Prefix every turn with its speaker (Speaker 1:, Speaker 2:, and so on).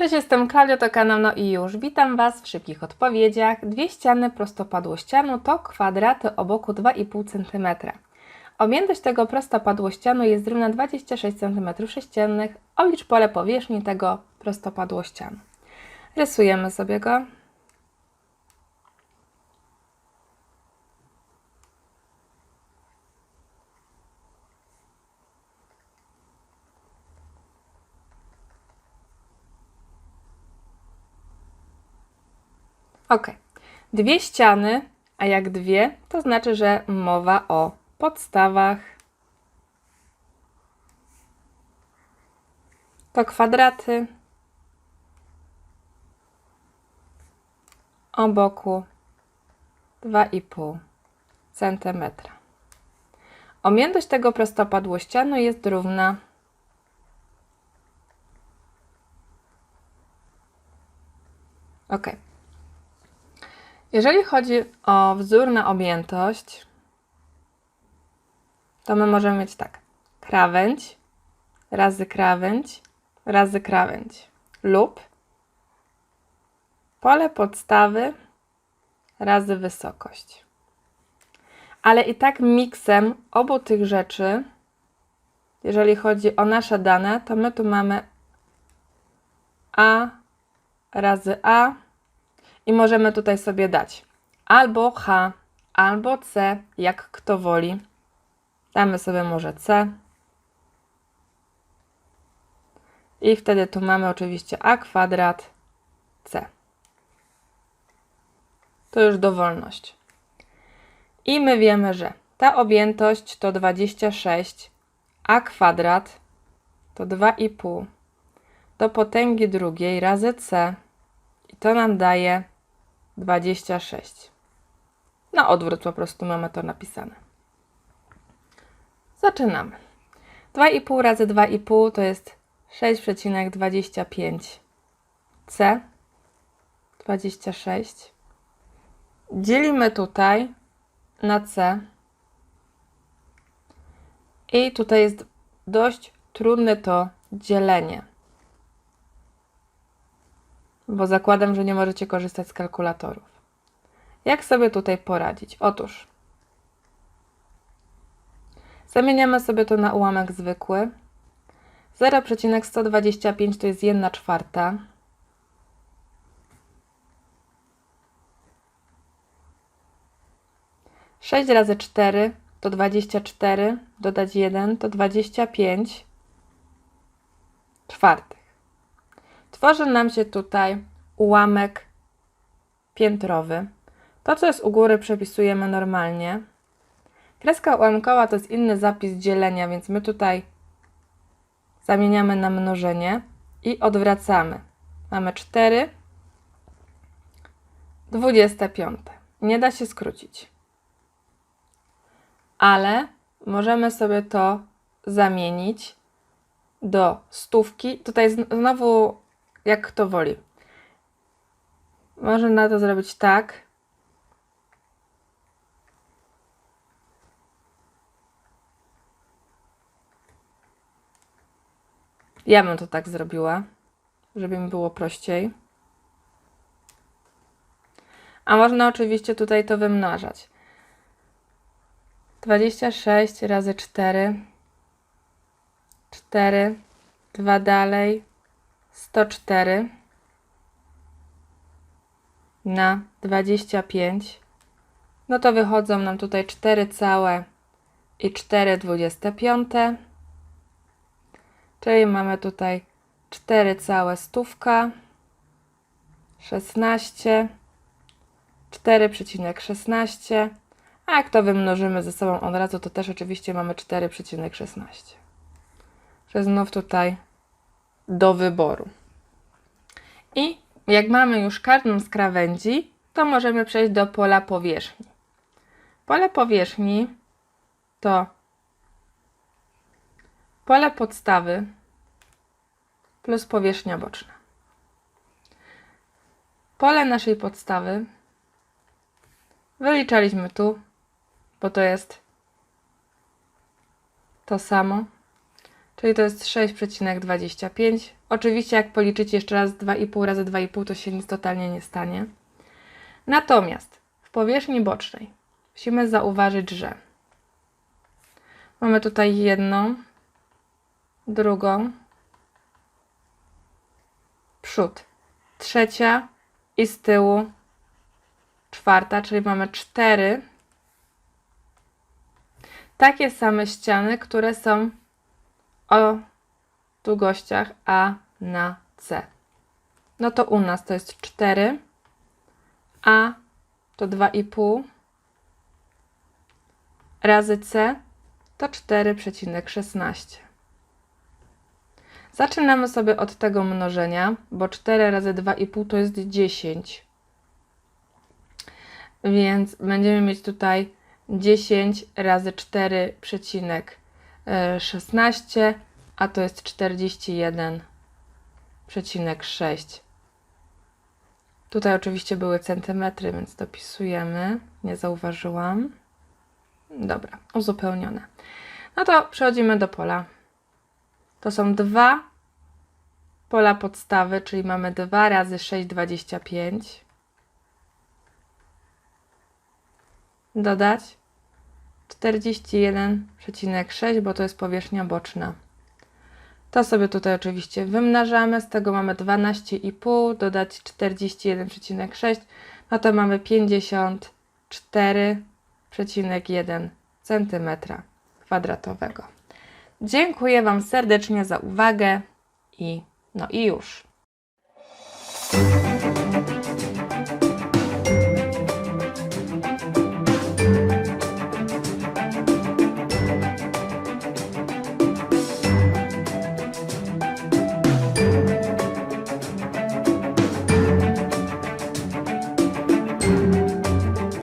Speaker 1: Cześć, jestem Klaudia, to kanał No i już. Witam Was w szybkich odpowiedziach. Dwie ściany prostopadłościanu to kwadraty o boku 2,5 cm. Objętość tego prostopadłościanu jest równa 26 cm sześciennych. Oblicz pole powierzchni tego prostopadłościanu. Rysujemy sobie go. Ok. Dwie ściany, a jak dwie, to znaczy, że mowa o podstawach. To kwadraty o boku 2,5 cm. Objętość tego prostopadłościanu jest równa Ok. Jeżeli chodzi o wzór na objętość, to my możemy mieć tak. Krawędź razy krawędź razy krawędź lub pole podstawy razy wysokość. Ale i tak miksem obu tych rzeczy, jeżeli chodzi o nasze dane, to my tu mamy A razy A i możemy tutaj sobie dać albo H, albo C, jak kto woli. Damy sobie może C. I wtedy tu mamy oczywiście A kwadrat C. To już dowolność. I my wiemy, że ta objętość to 26, A kwadrat to 2,5 do potęgi drugiej razy C i to nam daje 26. Na odwrót po prostu mamy to napisane. Zaczynamy. 2,5 razy 2,5 to jest 6,25 C. 26. Dzielimy tutaj na C. I tutaj jest dość trudne to dzielenie bo zakładam, że nie możecie korzystać z kalkulatorów. Jak sobie tutaj poradzić? Otóż zamieniamy sobie to na ułamek zwykły. 0,125 to jest 1 czwarta. Sześć razy cztery to 24, dodać 1 to 25 czwartych. Tworzy nam się tutaj ułamek piętrowy. To, co jest u góry, przepisujemy normalnie. Kreska ułamkowa to jest inny zapis dzielenia, więc my tutaj zamieniamy na mnożenie i odwracamy. Mamy 4, 25. Nie da się skrócić. Ale możemy sobie to zamienić do stówki. Tutaj znowu jak kto woli. Można to zrobić tak. Ja bym to tak zrobiła, żeby mi było prościej. A można oczywiście tutaj to wymnażać. 26 razy 4. 4. 2 dalej. 104 na 25, no to wychodzą nam tutaj 4 całe i 4 25, czyli mamy tutaj 4 całe stówka, 16, 4,16, a jak to wymnożymy ze sobą od razu, to też oczywiście mamy 4,16. Że znów tutaj do wyboru. I jak mamy już każdą z krawędzi, to możemy przejść do pola powierzchni. Pole powierzchni to pole podstawy plus powierzchnia boczna. Pole naszej podstawy wyliczaliśmy tu, bo to jest to samo czyli to jest 6,25. Oczywiście jak policzycie jeszcze raz 2,5 razy 2,5 to się nic totalnie nie stanie. Natomiast w powierzchni bocznej musimy zauważyć, że mamy tutaj jedną, drugą, przód, trzecia i z tyłu czwarta, czyli mamy cztery takie same ściany, które są o długościach A na C. No to u nas to jest 4, A to 2,5 razy C to 4,16. Zaczynamy sobie od tego mnożenia, bo 4 razy 2,5 to jest 10. Więc będziemy mieć tutaj 10 razy 4,16, a to jest 41,6. Tutaj oczywiście były centymetry, więc dopisujemy. Nie zauważyłam. Dobra, uzupełnione. No to przechodzimy do pola. To są dwa pola podstawy, czyli mamy 2 razy 6,25. Dodać 41,6, bo to jest powierzchnia boczna. To sobie tutaj oczywiście wymnażamy, z tego mamy 12,5, dodać 41,6, no to mamy 54,1 cm kwadratowego. Dziękuję Wam serdecznie za uwagę i no i już.